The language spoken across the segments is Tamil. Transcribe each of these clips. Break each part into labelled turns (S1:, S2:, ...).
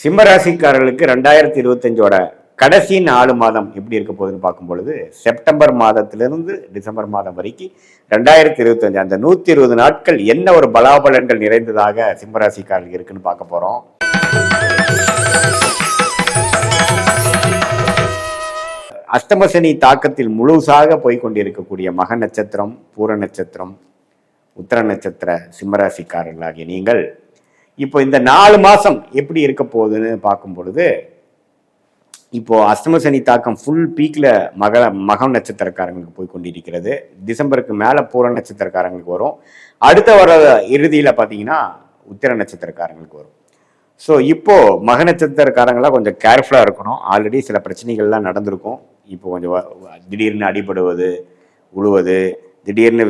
S1: சிம்மராசிக்காரர்களுக்கு ரெண்டாயிரத்தி இருபத்தஞ்சோட கடைசி நாலு மாதம் எப்படி இருக்க போகுதுன்னு பார்க்கும் பொழுது செப்டம்பர் மாதத்திலிருந்து டிசம்பர் மாதம் வரைக்கும் ரெண்டாயிரத்தி இருபத்தஞ்சு அந்த நூத்தி இருபது நாட்கள் என்ன ஒரு பலாபலன்கள் நிறைந்ததாக சிம்மராசிக்காரர்கள் இருக்குன்னு பார்க்க போறோம். அஷ்டமசனி தாக்கத்தில் முழுசாக போய்கொண்டிருக்கக்கூடிய மக நட்சத்திரம் பூர நட்சத்திரம் உத்தர நட்சத்திர சிம்மராசிக்காரர்களாகிய நீங்கள் இப்போ இந்த நாலு மாதம் எப்படி இருக்க போகுதுன்னு பார்க்கும் பொழுது இப்போ அஷ்டம சனி தாக்கம் ஃபுல் பீக்கில் மக மகம் நட்சத்திரக்காரங்களுக்கு போய் கொண்டிருக்கிறது. டிசம்பருக்கு மேலே பூர நட்சத்திரக்காரங்களுக்கு வரும். அடுத்த வர இறுதியில் பார்த்தீங்கன்னா உத்திர நட்சத்திரக்காரங்களுக்கு வரும். ஸோ இப்போது மக நட்சத்திரக்காரங்களாம் கொஞ்சம் கேர்ஃபுல்லாக இருக்கணும். ஆல்ரெடி சில பிரச்சனைகள்லாம் நடந்திருக்கும். இப்போ கொஞ்சம் திடீர்னு அடிபடுவது உழுவது திடீர்னு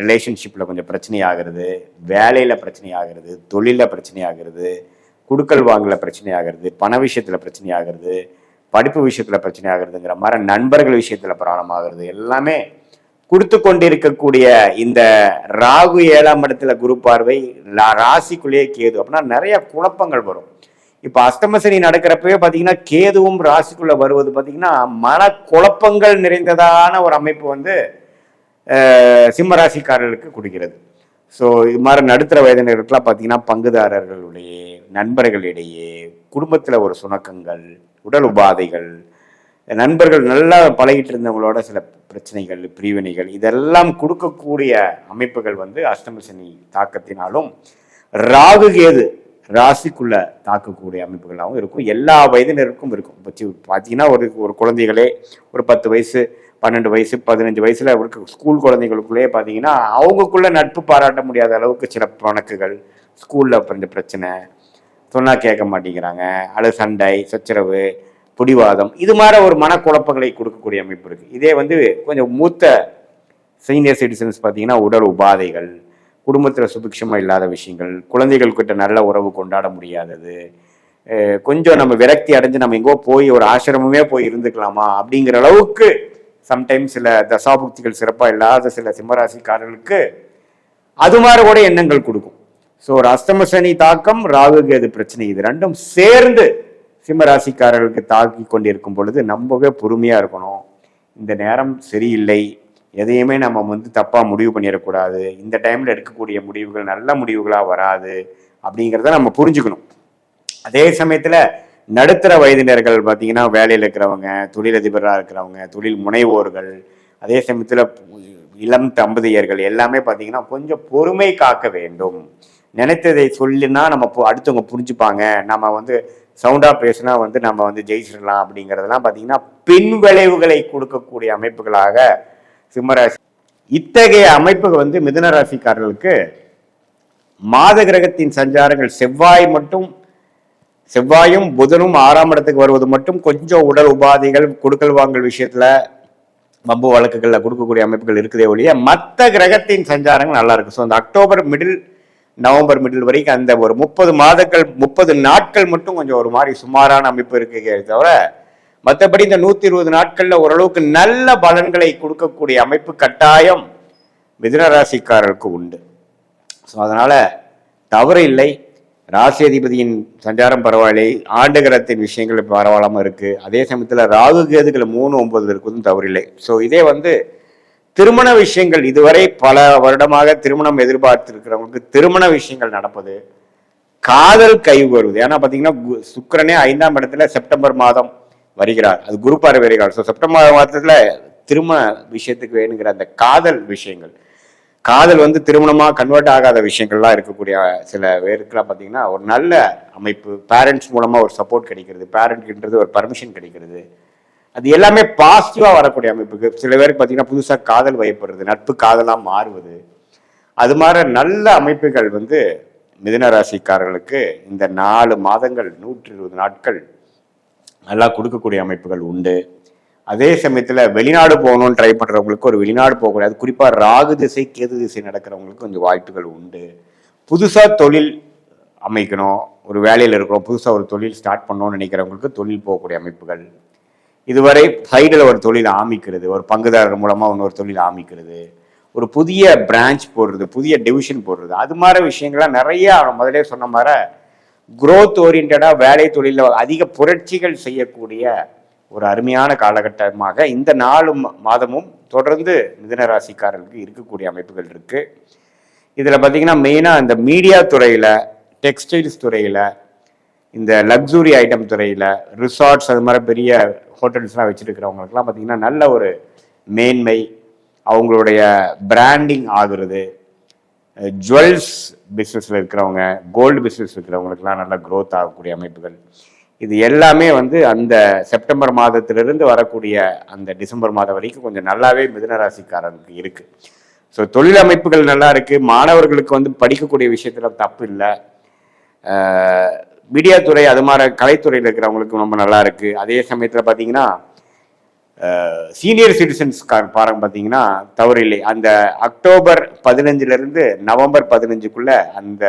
S1: ரிலேஷன்ஷிப்பில் கொஞ்சம் பிரச்சனை ஆகிறது வேலையில் பிரச்சனை ஆகிறது தொழிலில் பிரச்சனை ஆகிறது குடுக்கல் வாங்கல பிரச்சனை ஆகிறது பண விஷயத்தில் பிரச்சனை ஆகிறது படிப்பு விஷயத்தில் பிரச்சனை ஆகிறதுங்கிற மாதிரி நண்பர்கள் விஷயத்தில் பிராணம் ஆகிறது எல்லாமே கொடுத்து கொண்டிருக்கக்கூடிய இந்த ராகு ஏழாம் இடத்துல குரு பார்வை ராசிக்குள்ளேயே கேது அப்படின்னா நிறைய குழப்பங்கள் வரும். இப்போ அஷ்டமசனி நடக்கிறப்பவே பார்த்தீங்கன்னா கேதுவும் ராசிக்குள்ளே வருவது பார்த்தீங்கன்னா மன குழப்பங்கள் நிறைந்ததான ஒரு அமைப்பு வந்து சிம்மராசிக்காரர்களுக்கு கொடுக்கிறது. ஸோ இது மாதிரி நடுத்தர வயதினருக்குலாம் பார்த்தீங்கன்னா பங்குதாரர்களுடைய நண்பர்களிடையே குடும்பத்தில் ஒரு சுணக்கங்கள் உடல் உபாதைகள் நண்பர்கள் நல்லா பழகிட்டு இருந்தவங்களோட சில பிரச்சனைகள் பிரிவினைகள் இதெல்லாம் கொடுக்கக்கூடிய அமைப்புகள் வந்து அஷ்டம சனி தாக்கத்தினாலும் ராகு கேது ராசிக்குள்ள தாக்கக்கூடிய அமைப்புகளாகவும் இருக்கும். எல்லா வயதினருக்கும் இருக்கும். இப்போ பார்த்தீங்கன்னா ஒரு ஒரு குழந்தைகளே ஒரு பத்து வயசு பன்னெண்டு வயசு பதினஞ்சு வயசுல இருக்க ஸ்கூல் குழந்தைகளுக்குள்ளேயே பார்த்தீங்கன்னா அவங்களுக்குள்ள நட்பு பாராட்ட முடியாத அளவுக்கு சில பணக்குகள் ஸ்கூல்ல பிறந்த பிரச்சனை சொன்னா கேட்க மாட்டேங்கிறாங்க. அல்லது சண்டை சச்சரவு பிடிவாதம் இது மாதிரி ஒரு மனக்குழப்பங்களை கொடுக்கக்கூடிய அமைப்பு இருக்கு. இதே வந்து கொஞ்சம் மூத்த சீனியர் சிட்டிசன்ஸ் பார்த்தீங்கன்னா உடல் உபாதைகள் குடும்பத்தில் சுபிக்ஷமாக இல்லாத விஷயங்கள் குழந்தைகள் கிட்ட நல்ல உறவு கொண்டாட முடியாதது கொஞ்சம் நம்ம விரக்தி அடைஞ்சு நம்ம எங்கோ போய் ஒரு ஆசிரமமே போய் இருந்துக்கலாமா அப்படிங்கிற அளவுக்கு சம்டைம்ஸ் சில தசாபுக்திகள் சிறப்பாக இல்லாத சில சிம்மராசிக்காரர்களுக்கு அது மாதிரி கூட எண்ணங்கள் கொடுக்கும். ஸோ ஒரு அஸ்தம சனி தாக்கம் ராகு கேது பிரச்சனை இது ரெண்டும் சேர்ந்து சிம்மராசிக்காரர்களுக்கு தாக்கி கொண்டிருக்கும் பொழுது ரொம்பவே பொறுமையாக இருக்கணும். இந்த நேரம் சரியில்லை. எதையுமே நம்ம வந்து தப்பாக முடிவு பண்ணிடக்கூடாது. இந்த டைமில் எடுக்கக்கூடிய முடிவுகள் நல்ல முடிவுகளாக வராது அப்படிங்கிறத நம்ம புரிஞ்சுக்கணும். அதே சமயத்தில் நடுத்தர வயதினர்கள் பார்த்தீங்கன்னா வேலையில் இருக்கிறவங்க தொழிலதிபராக இருக்கிறவங்க தொழில் முனைவோர்கள் அதே சமயத்தில் இளம் தம்பதியர்கள் எல்லாமே பார்த்தீங்கன்னா கொஞ்சம் பொறுமை காக்க வேண்டும். நினைத்ததை சொல்லினா நம்ம பு- அடுத்தவங்க புரிஞ்சுப்பாங்க. நம்ம வந்து சவுண்டாக பேசுனா வந்து நம்ம வந்து ஜெயிச்சிடலாம் அப்படிங்கிறதெல்லாம் பார்த்தீங்கன்னா பின் விளைவுகளை கொடுக்கக்கூடிய அமைப்புகளாக சிம்மராசி. இத்தகைய அமைப்பு வந்து மிதுன ராசிக்காரர்களுக்கு மாத கிரகத்தின் சஞ்சாரங்கள் செவ்வாய் மட்டும் செவ்வாயும் புதனும் ஆறாம் இடத்துக்கு வருவது மட்டும் கொஞ்சம் உடல் உபாதைகள் கொடுக்கல் வாங்கல் விஷயத்துல வம்பு வழக்குகளில் கொடுக்கக்கூடிய அமைப்புகள் இருக்குதே ஒழிய மற்ற கிரகத்தின் சஞ்சாரங்கள் நல்லா இருக்கும். ஸோ அந்த அக்டோபர் மிடில் நவம்பர் மிடில் வரைக்கும் அந்த ஒரு முப்பது மாதங்கள் முப்பது நாட்கள் மட்டும் கொஞ்சம் ஒரு மாதிரி சுமாரான அமைப்பு இருக்கே தவிர மற்றபடி இந்த நூத்தி இருபது நாட்கள்ல ஓரளவுக்கு நல்ல பலன்களை கொடுக்கக்கூடிய அமைப்பு கட்டாயம் மிதுனராசிக்காரருக்கு உண்டு. ஸோ அதனால தவறு இல்லை. ராசி அதிபதியின் சஞ்சாரம் பரவாயில்லை. ஆண்டு கிரகத்தின் விஷயங்கள் பரவாயில்லாம இருக்கு. அதே சமயத்துல ராகு கேதுகள் மூணு ஒன்பது இருக்குதும் தவறில்லை. ஸோ இதே வந்து திருமண விஷயங்கள் இதுவரை பல வருடமாக திருமணம் எதிர்பார்த்திருக்கிறவங்களுக்கு திருமண விஷயங்கள் நடப்பது காதல் கைவு வருவது. ஏன்னா பார்த்தீங்கன்னா கு- ஐந்தாம் இடத்துல செப்டம்பர் மாதம் வருகிறார். அது குரு பார்வை வருகிறார் ஸோ செப்டம்பர் மாதத்தில் திருமண விஷயத்துக்கு வேணுங்கிற அந்த காதல் விஷயங்கள். காதல் வந்து திருமணமாக கன்வெர்ட் ஆகாத விஷயங்கள்லாம் இருக்கக்கூடிய சில பேருக்குலாம் பார்த்தீங்கன்னா ஒரு நல்ல அமைப்பு பேரண்ட்ஸ் மூலமாக ஒரு சப்போர்ட் கிடைக்கிறது பேரண்ட்ன்றது ஒரு பர்மிஷன் கிடைக்கிறது. அது எல்லாமே பாசிட்டிவாக வரக்கூடிய அமைப்புக்கு. சில பேருக்கு பார்த்தீங்கன்னா புதுசாக காதல் வயப்படுறது நட்பு காதலாக மாறுவது. அது மாதிரி நல்ல அமைப்புகள் வந்து மிதுன ராசிக்காரர்களுக்கு இந்த நாலு மாதங்கள் நூற்றி இருபது நாட்கள் நல்லா கொடுக்கக்கூடிய அமைப்புகள் உண்டு. அதே சமயத்தில் வெளிநாடு போகணும்னு ட்ரை பண்ணுறவங்களுக்கு ஒரு வெளிநாடு போகக்கூடாது குறிப்பாக ராகு திசை கேது திசை நடக்கிறவங்களுக்கு கொஞ்சம் வாய்ப்புகள் உண்டு. புதுசாக தொழில் அமைக்கணும். ஒரு வேலையில் இருக்கிறோம். புதுசாக ஒரு தொழில் ஸ்டார்ட் பண்ணணும்னு நினைக்கிறவங்களுக்கு தொழில் போகக்கூடிய அமைப்புகள். இதுவரை சைடில் ஒரு தொழில் ஆமிக்கிறது ஒரு பங்குதாரர் மூலமாக இன்னொரு தொழில் ஆமிக்கிறது ஒரு புதிய பிரான்ச் போடுறது புதிய டிவிஷன் போடுறது. அது மாதிரி விஷயங்கள்லாம் நிறைய முதலே சொன்ன மாதிரி குரோத் ஓரியன்டாக வேலை தொழிலில் அதிக புரட்சிகள் செய்யக்கூடிய ஒரு அருமையான காலகட்டமாக இந்த நாலு மா- மாதமும் தொடர்ந்து மிதுன ராசிக்காரர்களுக்கு இருக்கக்கூடிய அமைப்புகள் இருக்கு. இதில் பார்த்தீங்கன்னா மெயினாக இந்த மீடியா துறையில் டெக்ஸ்டைல்ஸ் துறையில் இந்த லக்ஸுரி ஐட்டம் துறையில் ரிசார்ட்ஸ் அது மாதிரி பெரிய ஹோட்டல்ஸ்லாம் வச்சுருக்கிறவங்களுக்குலாம் பார்த்தீங்கன்னா நல்ல ஒரு மேன்மை அவங்களுடைய பிராண்டிங் ஆகுறது ஜுவல்ஸ் பிஸ்னஸில் இருக்கிறவங்க கோல்டு பிஸ்னஸ் இருக்கிறவங்களுக்குலாம் நல்ல க்ரோத் ஆகக்கூடிய அமைப்புகள். இது எல்லாமே வந்து அந்த செப்டம்பர் மாதத்திலிருந்து வரக்கூடிய அந்த டிசம்பர் மாதம் வரைக்கும் கொஞ்சம் நல்லாவே மிதனராசிக்காரனுக்கு இருக்குது இருக்கு. ஸோ தொழில் அமைப்புகள் நல்லா இருக்கு. மாணவர்களுக்கு வந்து படிக்கக்கூடிய விஷயத்துல தப்பு இல்லை. மீடியா துறை அது மாதிரி கலைத்துறையில் இருக்கிறவங்களுக்கு ரொம்ப நல்லா இருக்கு. அதே சமயத்தில் பார்த்தீங்கன்னா சீனியர் சிட்டிசன்ஸ்கார் பாருங்க பார்த்தீங்கன்னா தவறில்லை அந்த அக்டோபர் பதினஞ்சுலேருந்து நவம்பர் பதினஞ்சுக்குள்ள அந்த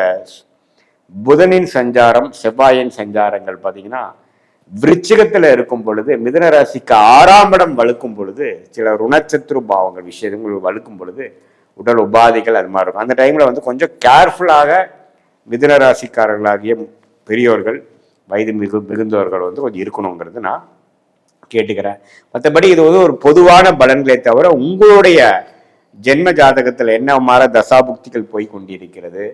S1: புதனின் சஞ்சாரம் செவ்வாயின் சஞ்சாரங்கள் பார்த்தீங்கன்னா விருச்சிகத்தில் இருக்கும் பொழுது மிதன ராசிக்கு ஆறாம் இடம் வலுக்கும் பொழுது சில ருணச்சத்ரு பாவங்கள் விஷயங்கள் வலுக்கும் பொழுது உடல் உபாதைகள் அது மாதிரி இருக்கும். அந்த டைமில் வந்து கொஞ்சம் கேர்ஃபுல்லாக மிதுன ராசிக்காரர்களாகிய பெரியோர்கள் வயது மிகு மிகுந்தவர்கள் வந்து கொஞ்சம் இருக்கணுங்கிறது நான் கேட்டுக்கிறேன். மற்றபடி இது வந்து ஒரு பொதுவான பலன்களை தவிர உங்களுடைய ஜென்ம ஜாதகத்தில் என்ன மாற தசாபுக்திகள் போய் கொண்டிருக்கிறது?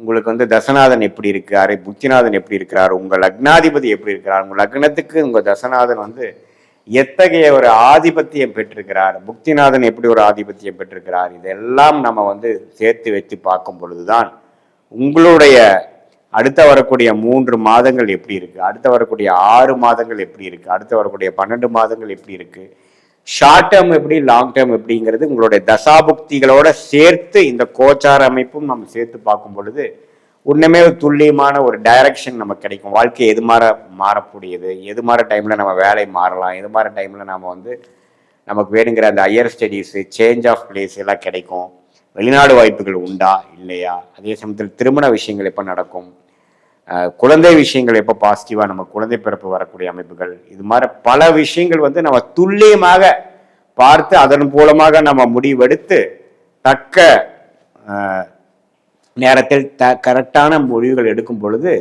S1: உங்களுக்கு வந்து தசநாதன் எப்படி இருக்கார் புத்திநாதன் எப்படி இருக்கிறார்? உங்கள் லக்னாதிபதி எப்படி இருக்கிறார்? உங்கள் லக்னத்துக்கு உங்கள் தசநாதன் வந்து எத்தகைய ஒரு ஆதிபத்தியம் பெற்றிருக்கிறார்? புக்திநாதன் எப்படி ஒரு ஆதிபத்தியம் பெற்றிருக்கிறார்? இதெல்லாம் நம்ம வந்து சேர்த்து வச்சு பார்க்கும் பொழுதுதான் உங்களுடைய அடுத்த வரக்கூடிய மூன்று மாதங்கள் எப்படி இருக்குது அடுத்த வரக்கூடிய ஆறு மாதங்கள் எப்படி இருக்குது அடுத்து வரக்கூடிய பன்னெண்டு மாதங்கள் எப்படி இருக்குது ஷார்ட் டேர்ம் எப்படி லாங் டேர்ம் எப்படிங்கிறது உங்களுடைய தசாபுக்திகளோட சேர்த்து இந்த கோச்சார அமைப்பும் நம்ம சேர்த்து பார்க்கும் பொழுது உண்மையுமே ஒரு துல்லியமான ஒரு டைரக்ஷன் நமக்கு கிடைக்கும். வாழ்க்கை எது மாற மாறக்கூடியது? எது மாற டைம்ல நம்ம வேலை மாறலாம்? எது மாற டைம்ல நம்ம வந்து நமக்கு வேணுங்கிற அந்த higher studies change of place எல்லாம் கிடைக்கும். வெளிநாடு வாய்ப்புகள் உண்டா? இல்லையா? அதே சமயத்தில் திருமண விஷயங்கள் எப்போ நடக்கும்? குழந்தை விஷயங்கள் எப்போ பாசிட்டிவாக நம்ம குழந்தை பிறப்பு வரக்கூடிய அமைப்புகள் இது மாதிரி பல விஷயங்கள் வந்து நம்ம துல்லியமாக பார்த்து அதன் மூலமாக நம்ம முடிவெடுத்து தக்க நேரத்தில் த கரெக்டான முடிவுகள் எடுக்கும் பொழுது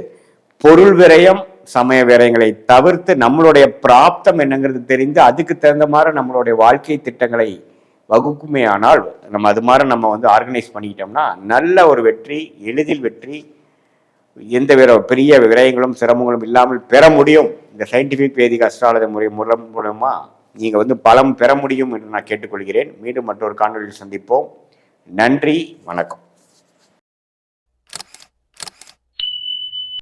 S1: பொருள் விரயம் சமய விரயங்களை தவிர்த்து நம்மளுடைய பிராப்தம் என்னங்கிறது தெரிந்து அதுக்கு தகுந்த மாதிரி நம்மளுடைய வாழ்க்கை திட்டங்களை வகுக்குமே ஆனால் நம்ம அது மாதிரி நம்ம வந்து ஆர்கனைஸ் பண்ணிக்கிட்டோம்னா நல்ல ஒரு வெற்றி எளிதில் வெற்றி எந்த வித பெரிய விரயங்களும் சிரமங்களும் இல்லாமல் பெற முடியும். இந்த சயின்டிஃபிக் வேதிக அஸ்ட்ராலஜி முறை மூலம் மூலமா நீங்கள் வந்து பலம் பெற முடியும் என்று நான் கேட்டுக்கொள்கிறேன். மீண்டும் மற்றொரு காணொலியில் சந்திப்போம். நன்றி வணக்கம்.